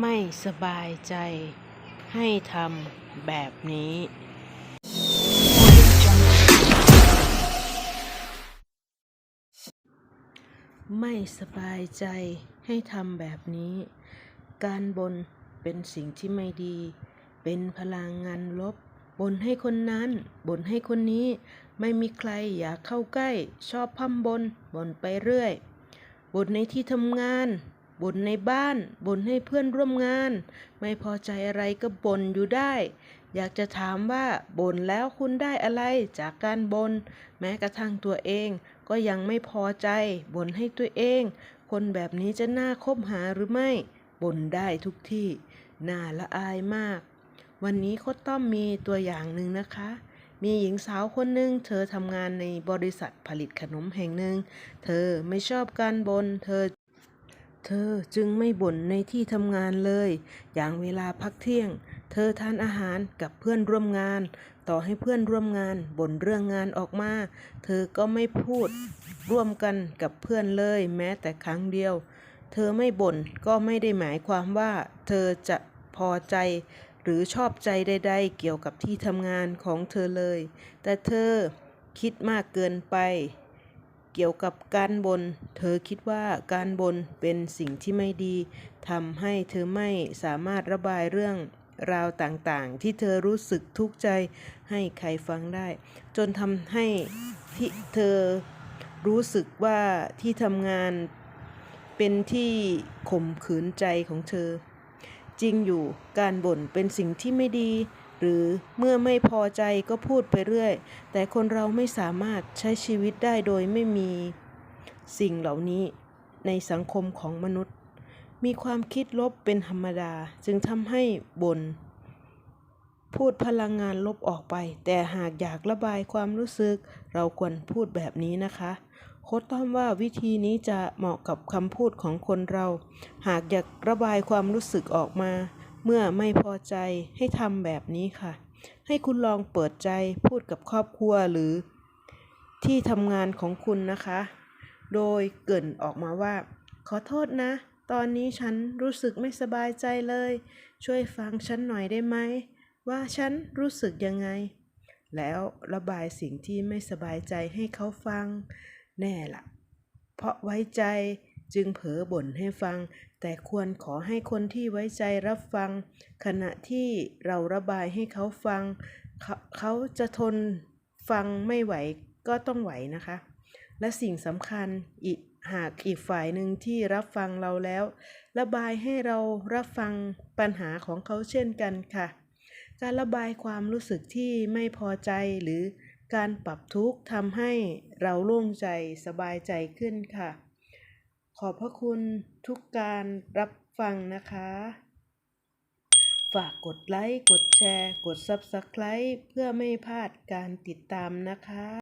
ไม่สบายใจ ให้ทำแบบนี้ ไม่สบายใจให้ทำแบบนี้ การบนเป็นสิ่งที่ไม่ดี เป็นพลังงานลบบนให้คนนั้นบนให้คนนี้ ไม่มีใครอยากเข้าใกล้ ชอบพั่มบนบนไปเรื่อยบนในที่ทำงาน บ่นในบ้านบ่นให้เพื่อนร่วมงาน ไม่พอใจอะไรก็บ่นอยู่ได้ อยากจะถามว่าบ่นแล้วคุณได้อะไรจากการบน่นแม้กระทั่งตัวเอง ก็ยังไม่พอใจบ่นให้ตัวเอง คนแบบนี้จะน่าคบหาหรือไม่บ่นได้ทุกที่ น่าละอายมาก วันนี้โคตต้อมมีตัวอย่างหนึ่งนะคะ มีหญิงสาวคนหนึ่งเธอทำงานในบริษัทผลิตขนมแห่งหนึ่ง เธอไม่ชอบการบน่นเธอ เธอจึงไม่บ่นในที่ทำงานเลย อย่างเวลาพักเที่ยง เธอทานอาหารกับเพื่อนร่วมงาน ต่อให้เพื่อนร่วมงานบ่นเรื่องงานออกมา เธอก็ไม่พูดร่วมกันกับเพื่อนเลย แม้แต่ครั้งเดียว เธอไม่บ่นก็ไม่ได้หมายความว่า เธอจะพอใจ หรือชอบใจใด ๆ เกี่ยวกับที่ทำงานของเธอเลย แต่เธอคิดมากเกินไป เกี่ยวกับการบน่นเธอคิดว่าการบ่นเป็นสิ่งที่ไม่ดีทำให้เธอไม่สามารถระบายเรื่องราวต่างๆ ที่เธอรู้สึกทุกข์ใจให้ใครฟังได้ จนทำให้ที่เธอรู้สึกว่าที่ทำงานเป็นที่ข่มขืนใจของเธอ จริงอยู่การบ่นเป็นสิ่งที่ไม่ดี หรือเมื่อไม่พอใจก็พูดไปเรื่อย แต่คนเราไม่สามารถใช้ชีวิตได้โดยไม่มีสิ่งเหล่านี้ในสังคมของมนุษย์ มีความคิดลบเป็นธรรมดาจึงทำให้บน่นพูดพลังงานลบออกไป แต่หากอยากระบายความรู้สึก เราควรพูดแบบนี้นะคะ โค้ดต้อมว่าวิธีนี้จะเหมาะกับคำพูดของคนเรา หากอยากระบายความรู้สึกออกมา เมื่อไม่พอใจให้ทำแบบนี้ค่ะ ให้คุณลองเปิดใจพูดกับครอบครัวหรือ ที่ทำงานของคุณนะคะ โดยเกิ่นออกมาว่า ขอโทษนะ ตอนนี้ฉันรู้สึกไม่สบายใจเลย ช่วยฟังฉันหน่อยได้ไหม ว่าฉันรู้สึกยังไง แล้วระบายสิ่งที่ไม่สบายใจให้เขาฟัง แน่ละเพราะไว้ใจ จึงเผลอบ่นให้ฟัง แต่ควรขอให้คนที่ไว้ใจรับฟัง ขณะที่เราระบายให้เขาฟังเขาเขาจะทนฟังไม่ไหวก็ต้องไหวนะคะ และสิ่งสำคัญอีกหากอีกฝ่ายหนึ่งที่รับฟังเราแล้ว ระบายให้เรารับฟังปัญหาของเขาเช่นกันค่ะ การระบายความรู้สึกที่ไม่พอใจหรือการปรับทุกข์ทำให้เราโล่งใจสบายใจขึ้นค่ะ ขอบพระคุณทุกการรับฟังนะคะ ฝากกดไลค์ กดแชร์ กด Subscribe เพื่อไม่พลาดการติดตามนะคะ